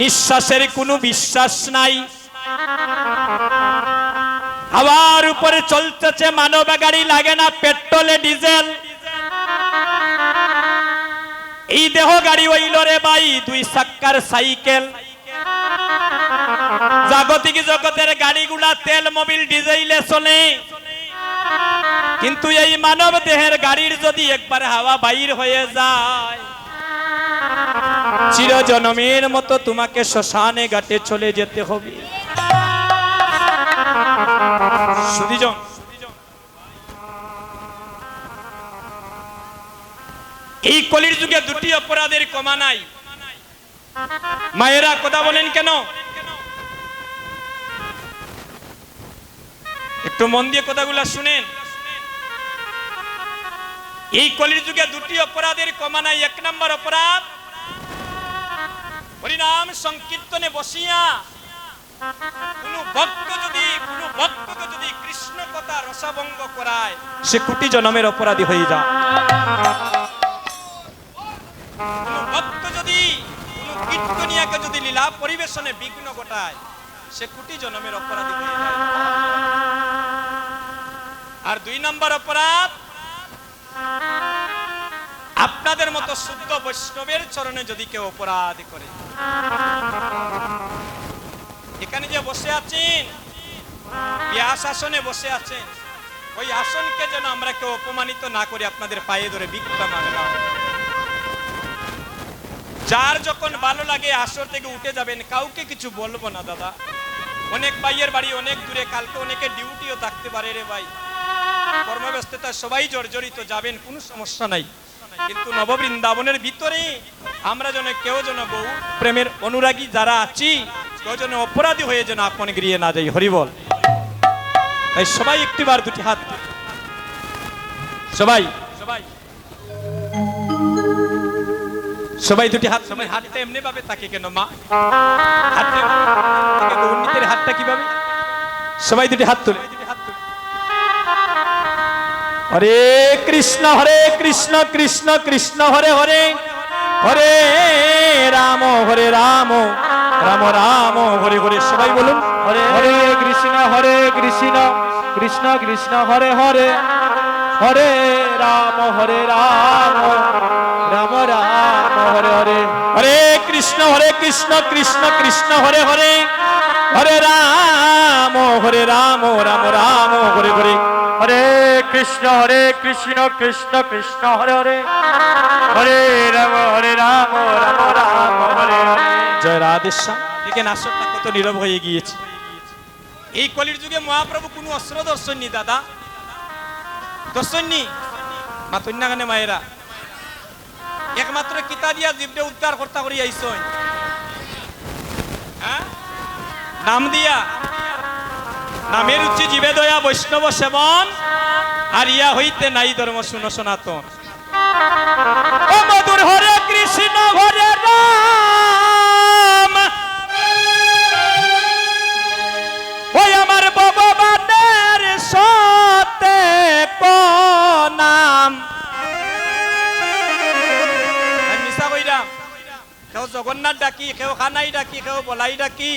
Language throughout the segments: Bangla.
নিঃশ্বাসের কোনো বিশ্বাস নাই। হাওয়ার উপরে চলতেছে মানব গাড়ি, লাগে না পেট্রোলে ডিজেল। এই দেহ গাড়ি হইল রে ভাই, দুই চাক্কার সাইকেল। জাগতিক জগতের গাড়িগুলা তেল, মোবিল, ডিজেলে চলে। কিন্তু এই মানব দেহের গাড়ির যদি একবার হাওয়া বাইর হয়ে যায় চিরজনমের মতো তোমাকে শ্মশানে ঘাটে চলে যেতে হবে। এই কলির যুগে দুটি অপরাধের কমা নাই। মায়েরা কথা বলেন কেন? একটু মন দিয়ে কথাগুলা শুনেন। এই কলির যুগে দুটি অপরাধের কমা নাই, এক নম্বর অপরাধ হরিনাম সংকীর্তনে বসিয়া, কোন ভক্ত যদি, কোন ভক্তকে যদি কৃষ্ণ কথা রসাভঙ্গ করায়, সে কোটি জন্মের অপরাধী হয়ে যায়। ভক্ত যদি, কোন কীর্তনিয়াকে যদি লীলা পরিবেশনে বিঘ্ন ঘটায়, সে কোটি জন্মের অপরাধী হয়ে যায়। আর দুই নম্বর অপরাধ আপনাদের মতো শুদ্ধ বৈষ্ণবের চরণে যদি কেউ অপরাধ করে। এখানে যে বসে আছেন ব্যাস আসনে বসে আছেন, ওই আসনকে যেন আমরা কেউ অপমানিত না করে, আপনাদের পায়ে ধরে মাগলাম যার যখন ভালো লাগে আসর থেকে উঠে যাবেন, কাউকে কিছু বলব না, দাদা। অনেক ভাইয়ের বাড়ি অনেক দূরে, কালকে অনেকে ডিউটিও থাকতে পারে রে ভাই। কর্মব্যস্ততা সবাই জর্জরিত, যাবেন, কোনো সমস্যা নাই। কিন্তু নববৃন্দাবনের ভিতরে আমরা যেন কেউ যেন বউ প্রেমের অনুরাগী যারা আছি, কেউ যেন অপরাধী হয়ে যেন আপন গিয়ে না যাই। হরিবল তাই সবাই একটিবার দুটি হাত সবাই। সবাই। সবাই দুটি হাত। সবাই হাতটা এমনি ভাবে তাকে কেন মা? হাতটা কীভাবে? সবাই দুটি হাত তুলে। হরে কৃষ্ণ হরে কৃষ্ণ কৃষ্ণ কৃষ্ণ, হরে হরে। হরে রাম হরে রাম রাম রাম, হরে হরে। সবাই বলুন, হরে হরে কৃষ্ণ হরে কৃষ্ণ কৃষ্ণ কৃষ্ণ, হরে হরে। হরে রাম হরে রাম রাম রাম, হরে হরে। হরে কৃষ্ণ হরে কৃষ্ণ কৃষ্ণ কৃষ্ণ হরে হরে। হরে রাম হরে রাম রাম রাম, হরে হরে। হরে কৃষ্ণ হরে কৃষ্ণ কৃষ্ণ কৃষ্ণ হরে হরে। হরে রাম হরে রাম রাম রাম, হরে জয় রাধেশ্যাম। দেখেন আসরটা কত নীরব হয়ে গিয়েছে। এই কলির যুগে মহাপ্রভু কোনো অস্ত্র দর্শননি দাদা। দর্শননি মাতন্যা গানে মায়েরা। একমাত্র কিতা দিয়া জীবটা উদ্ধার কর্তা করি আইস নাম দিয়া। নামের উচ্চি জীবে দয়া, বৈষ্ণব সেবন। আর ইয়া হইতে নাই ধর্ম শুনো সনাতন। ডাকি, কেউ বলাই ডাকি,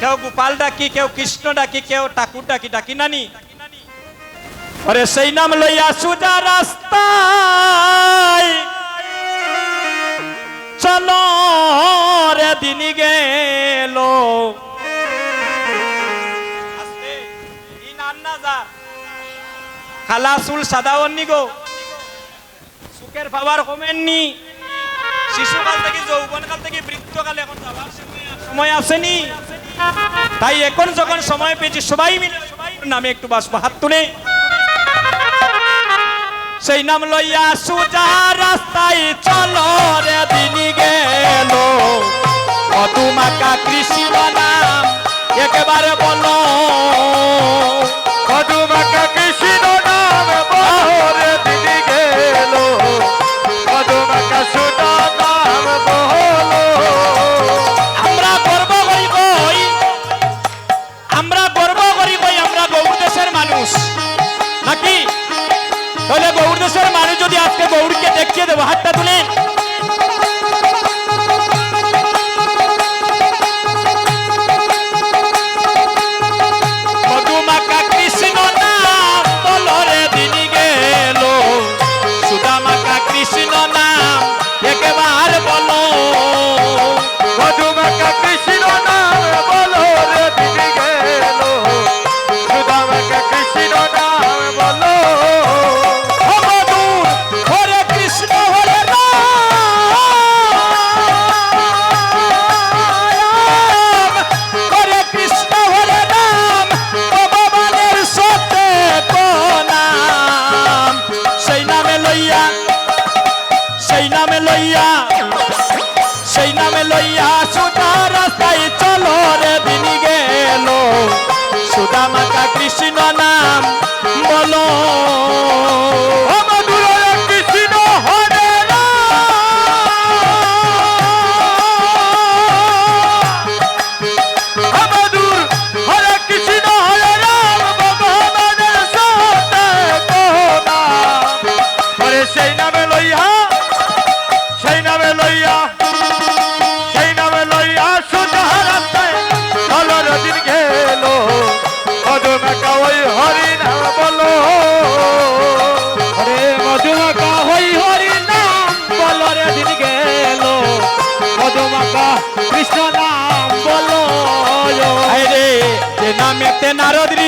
কেউ গোপাল ডাকি, কেউ কৃষ্ণ ডাকি, কেউ ঠাকুর ডাকি ডাকি নানি? আরে সেই নাম লইয়া সুজা রাস্তায়। চলো রে দিন গেল। খালা চুল সাদা অন্নি গো। সুখের পাওয়ার কমেননি। শিশুকাল থেকে যৌবন কাল থেকে বৃদ্ধকালে এখন যাওয়ার সময় আসেনি। তাই এখন যখন সময় পেয়েছি, সবাই মিলে নামে একটু বাসবো হাত তুলে। সেই নাম লইয়া সুজা রাস্তায়, চলো রে দিন গেল। মধুমাকা কৃষ্ণ নাম একেবারে বলো আজকে গৌরকে দেখিয়ে দেবো হাতটা তুলে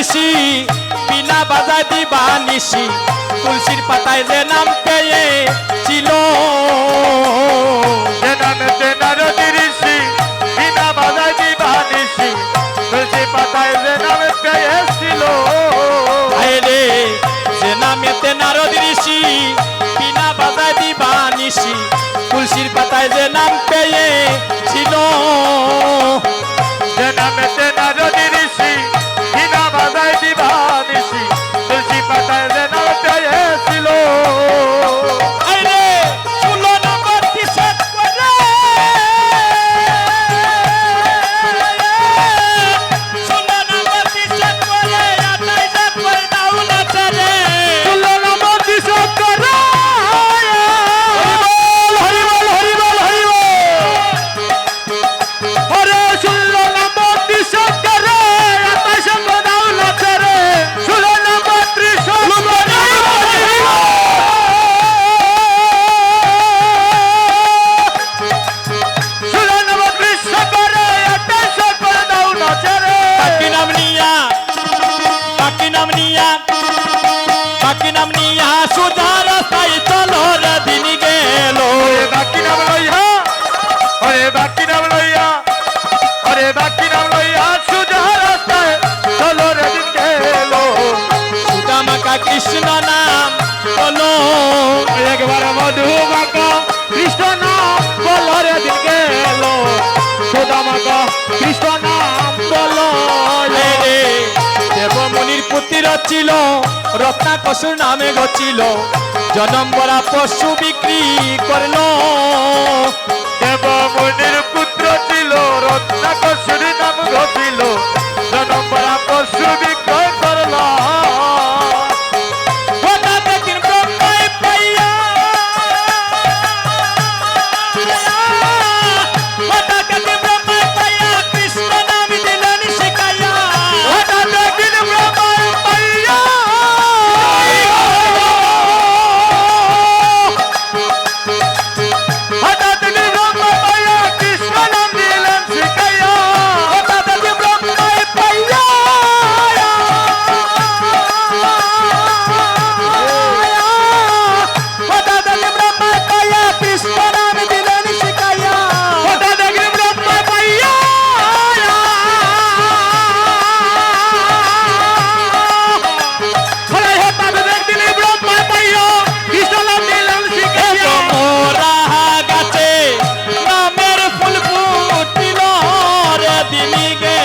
নিশি বিনা বাজায় দিবা নিশি তুলসীর পাতায় যে নাম পেয়ে সোজা রাস্তায় চলো রে দিন গেল। বাকি নাম লইয়া অরে বাকি নাম লইয়া অরে বাকি নাম লইয়া সোজা রাস্তায় চলো রে দিন গেল। সুদামাকা কৃষ্ণ রচিল রত্নাকসুর নামে গচিল জনম পশু বিক্রি করল। ಿಗೆ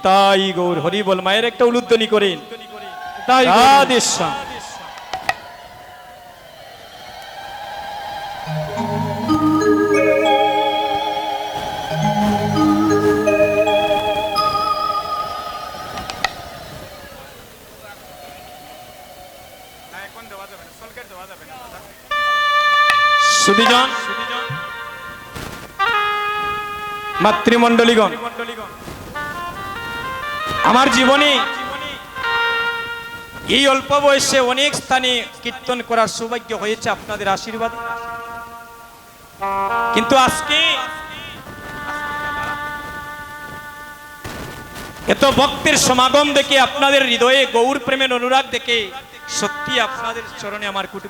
নিতাই গৌর হরি বল মায়ের একটা উলুদ্ধনি করেন। তাই রাধেশ্যাম। মাতৃমণ্ডলীগণ। আমার জীবনে। এই অল্প বয়সে অনেক স্থানে কীর্তন করার সৌভাগ্য হয়েছে আপনাদের আশীর্বাদ। কিন্তু আজকে এত ভক্তের সমাগম দেখে আপনাদের হৃদয়ে গৌর প্রেমের অনুরাগ দেখে সত্যি আপনাদের চরণে আমার কুটু